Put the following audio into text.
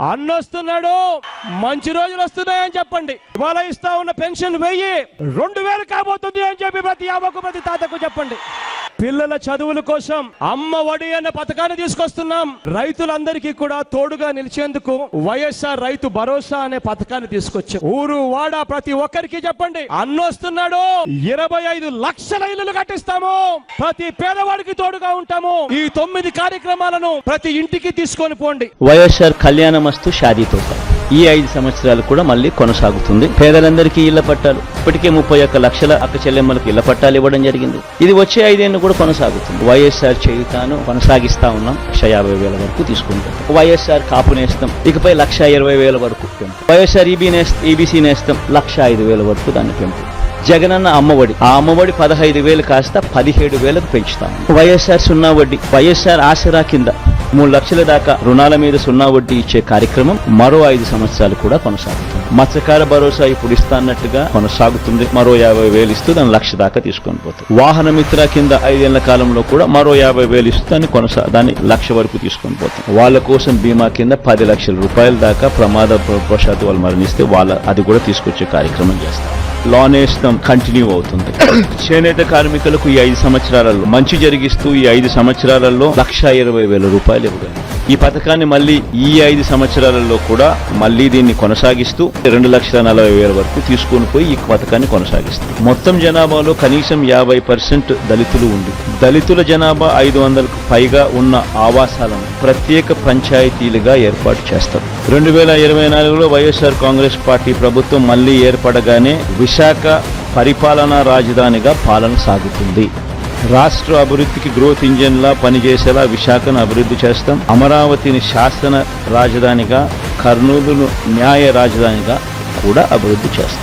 అన్నొస్తున్నాడు. మంచి రోజులు వస్తున్నాయని చెప్పండి. ఇవాళ ఇస్తా ఉన్న పెన్షన్ వెయ్యి రెండు వేలు కాబోతుంది అని చెప్పి ప్రతి అవ్వకు ప్రతి తాతకు చెప్పండి. పిల్లల చదువుల కోసం అమ్మ ఒడి అనే పథకాన్ని తీసుకొస్తున్నాం. రైతులందరికీ కూడా తోడుగా నిలిచేందుకు వైఎస్ఆర్ రైతు భరోసా అనే పథకాన్ని తీసుకొచ్చాం. ఊరు వాడ ప్రతి ఒక్కరికి చెప్పండి. అన్నొస్తున్నాడు ఇరవై ఐదు లక్షల ఇల్లులు కట్టిస్తాము. ప్రతి పేదవాడికి తోడుగా ఉంటాము. ఈ తొమ్మిది కార్యక్రమాలను ప్రతి ఇంటికి తీసుకొని పోండి. వైఎస్ఆర్ కళ్యాణమస్తు షాదీ ఈ ఐదు సంవత్సరాలు కూడా మళ్ళీ కొనసాగుతుంది. పేదలందరికీ ఇళ్ళ పట్టాలు. ఇప్పటికే ముప్పై ఒక్క లక్షల అక్క చెల్లెమ్మలకు ఇళ్ళ పట్టాలు ఇవ్వడం జరిగింది. ఇది వచ్చే ఐదేళ్ళు కూడా కొనసాగుతుంది. వైఎస్ఆర్ చేయుతాను కొనసాగిస్తా ఉన్నాం. లక్ష యాభై వేల వరకు తీసుకుంటాం. వైఎస్ఆర్ కాపు నేస్తాం ఇకపై లక్ష ఇరవై వేల వరకు పెంపు YSR EB Nestham EBC Nestham లక్ష ఐదు వేల వరకు దాన్ని పెంపు జగనన్న అమ్మఒడి. ఆ అమ్మఒడి పదహైదు వేలు కాస్త పదిహేడు వేలకు పెంచుతాం. వైఎస్ఆర్ సున్నా వడ్డీ వైఎస్ఆర్ ఆసరా కింద మూడు లక్షల దాకా రుణాల మీద సున్నా వడ్డీ ఇచ్చే కార్యక్రమం మరో ఐదు సంవత్సరాలు కూడా కొనసాగుతుంది. మత్స్యకార భరోసా ఇప్పుడు ఇస్తాన్నట్టుగా కొనసాగుతుంది. మరో యాభై వేలు ఇస్తూ దాని లక్ష దాకా తీసుకొని పోతుంది. వాహన మిత్ర కింద ఐదేళ్ళ కాలంలో కూడా మరో యాభై వేలు ఇస్తూ దాన్ని కొనసా దాన్ని లక్ష వరకు తీసుకొని పోతాం వాళ్ళ కోసం బీమా కింద పది లక్షల రూపాయల దాకా ప్రమాద ప్రశాత్ వాళ్ళు మరణిస్తే వాళ్ళ అది కూడా తీసుకొచ్చే కార్యక్రమం చేస్తారు. లాన్ కంటిన్యూ అవుతుంది. చేనేత కార్మికులకు ఈ ఐదు సంవత్సరాలలో మంచి జరిగిస్తూ ఈ ఐదు సంవత్సరాలలో లక్ష ఇరవై వేల రూపాయలు ఇవ్వగలం ఈ పథకాన్ని మళ్ళీ ఈ ఐదు సంవత్సరాలలో కూడా మళ్ళీ దీన్ని కొనసాగిస్తూ రెండు లక్షల నలభై వేల వరకు తీసుకొని పోయి ఈ పథకాన్ని కొనసాగిస్తాం మొత్తం జనాభాలో కనీసం యాభై పర్సెంట్ దళితులు ఉంది. దళితుల జనాభా ఐదు వందలకు పైగా ఉన్న ఆవాసాలను ప్రత్యేక పంచాయతీలుగా ఏర్పాటు చేస్తారు. రెండు వేల ఇరవై నాలుగులో వైఎస్ఆర్ కాంగ్రెస్ పార్టీ ప్రభుత్వం మళ్ళీ ఏర్పడగానే విశాఖ పరిపాలనా రాజధానిగా పాలన సాగుతుంది. రాష్ట్ర అభివృద్ధికి గ్రోత్ ఇంజిన్లా పనిచేసేలా విశాఖను అభివృద్ధి చేస్తాం. అమరావతిని శాసన రాజధానిగా కర్నూలును న్యాయ రాజధానిగా కూడా అభివృద్ధి చేస్తాం.